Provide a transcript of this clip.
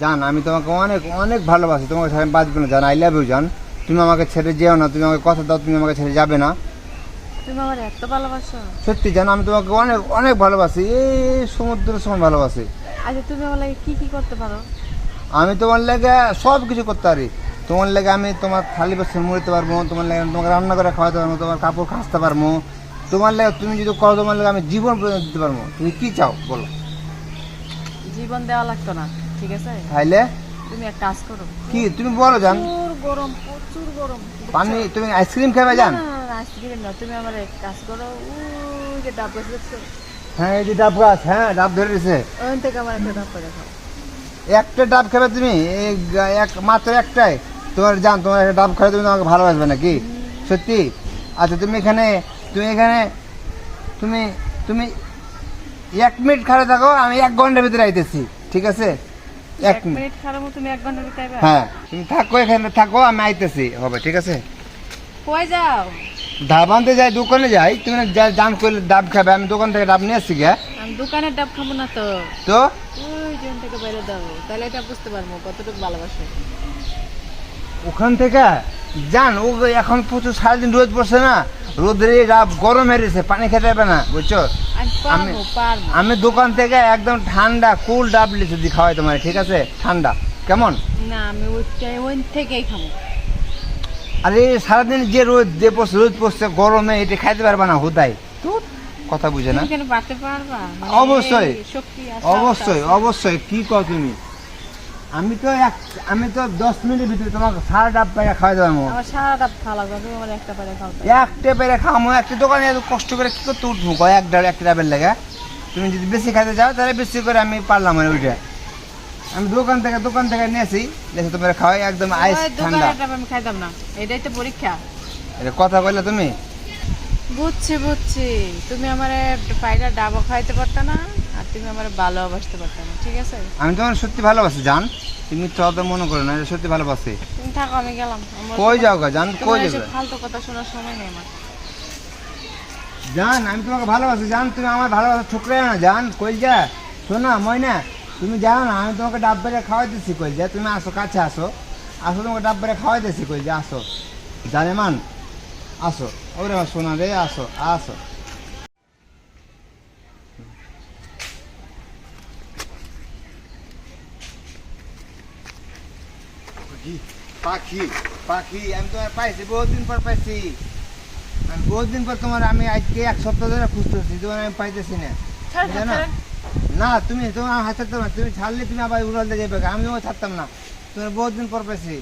জান আমি তোমাকে অনেক অনেক ভালোবাসি। তোমাকে আমি বাঁচবো না জান। আই লাভ ইউ জান। তুমি আমাকে ছেড়ে যেও না তুমি আমাকে কথা দাও তুমি আমাকে ছেড়ে যাবে না। তুমি আমার এত ভালোবাসো। সত্যি জান আমি তোমাকে অনেক অনেক ভালোবাসি। এই সমুদ্রের সমান ভালোবাসি। আচ্ছা তুমি আমার লাগে কি কি করতে পারো? আমি তোমার লেগে সব কিছু করতে পারি। তোমার লেগে আমি তোমার থালি বাসন মুড়িতে পারব তোমার লেগে তোমাকে রান্না করে খাওয়াতে পারব তোমার কাপড় খাসতে পারব। তোমার লেগে তুমি যদি করো তোমার লেগে আমি জীবন পর্যন্ত দিতে পারব। তুমি কি চাও বলো। জীবন দেওয়া লাগতো না। ঠিক আছে? তাইলে? তুমি এক কাজ করো। কি? তুমি বলো জান। গরম প্রচুর গরম। পানি তুমি আইসক্রিম খাবে জান? আইসক্রিম না তুমি আমার এক কাজ করো। ওই যে ডাব গাছ দেখছ? হ্যাঁ এই যে ডাব গাছ হ্যাঁ ডাব ধরে রয়েছে ওখান থেকে আমার একটা ডাব করে খাও। একটা ডাব খাবে তুমি? এক মাত্র একটাই। তোমার জান তোমার একটা ডাব খাবে তুমি তোমাকে ভালোবাসবে নাকি? সত্যি? আচ্ছা তুমি এখানে তুমি এখানে তুমি তুমি এক মিনিট খাড়ে থাকো আমি এক ঘণ্টার ভিতরে আইতেছি ঠিক আছে? এক মিনিট। খারাপ তুমি এক ঘণ্টার ভিতরে আইবা? হ্যাঁ তুমি থাকো এখানে থাকো আমি আইতেছি। হবে ঠিক আছে? কই যাও? ডাব যাই দোকানে যাই। তুমি না যা- জান করলে ডাব খাবে আমি দোকান থেকে ডাব নিয়ে আসছি গা আমি দোকানের ডাব খাব না তো। তো? ওই জন থেকে বাইরে দাও তাহলে এটা বুঝতে পারব কতটুকু ভালোবাসো। ওখান থেকে? যান ও এখন প্রচুর সারাদিন রোদ পড়ছে না। রোদের গরম হেরেছে পানি খেতে হবে না বুঝছ? আমি আমি দোকান থেকে একদম ঠান্ডা কুল ডাব লিচু দিয়ে খাওয়াই তোমার ঠিক আছে? ঠান্ডা। কেমন? না আমি ওই থেকেই খাব। আরে সারাদিন যে রোদ যে পড়ছে রোদ পড়ছে গরমে এটা খাইতে পারবে না হুদাই। তো কথা বুঝে না? মানে অবশ্যই। অবশ্যই অবশ্যই। কি কর তুমি? আমি তো এক আমি তো দশ মিনিটের ভিতরে তোমাকে সারা ডাব পাইয়া খাওয়াই দেবো। আমার সারা ডাব খাওয়া লাগবে তুমি আমার একটা পারে খাও। একটা পেরে খামো একটা দোকানে এত কষ্ট করে কি করতে উঠবো? কয় এক ডাব একটা ডাবের লেগে। তুমি যদি বেশি খাইতে যাও তাহলে বেশি করে আমি পারলাম না ওইটা। আমি দোকান থেকে দোকান থেকে নিয়েছি এসে তোমার খাওয়াই একদম আইস ঠান্ডা। আমি খাইতাম না এটাই তো পরীক্ষা। এটা কথা বললে তুমি? বুঝছি বুঝছি। তুমি আমার পায়রা ডাবও খাইতে পারতে না। তুমি আমার ভালোবাসতে পারতে না ঠিক আছে? আমি তোমার সত্যি ভালোবাসি জান। তুমি তো অত মনে করো না সত্যি ভালোবাসি। তুমি থাকো আমি গেলাম। কই যাও গা জান কই যাবে? ফালতু কথা শোনার সময় নেই আমার। জান আমি তোমাকে ভালোবাসি জান। তুমি আমার ভালোবাসা ঠুকরে না জান। কই যা? শোনা ময়না তুমি জানো না আমি তোমাকে ডাব বেড়ে খাওয়াই দিচ্ছি কই যা। তুমি আসো কাছে আসো। আসো তোমাকে ডাব বেড়ে খাওয়াই দিচ্ছি কই যা আসো। জানে মান আসো। ওরে সোনা রে আসো আসো। পাখি পাখি আমি তোমার পাইছি বহুদিন পর পাইছি। আমি বহুদিন পর তোমার আমি আজকে এক সপ্তাহ ধরে খুঁজতেছি তোমার আমি পাইতেছি না। না? তুমি তোমার হাতে তোমার তুমি ছাড়লে তুমি আবার উড়াল দিয়ে যাবে আমি তোমাকে ছাড়তাম না। তোমার বহুদিন পর পাইছি।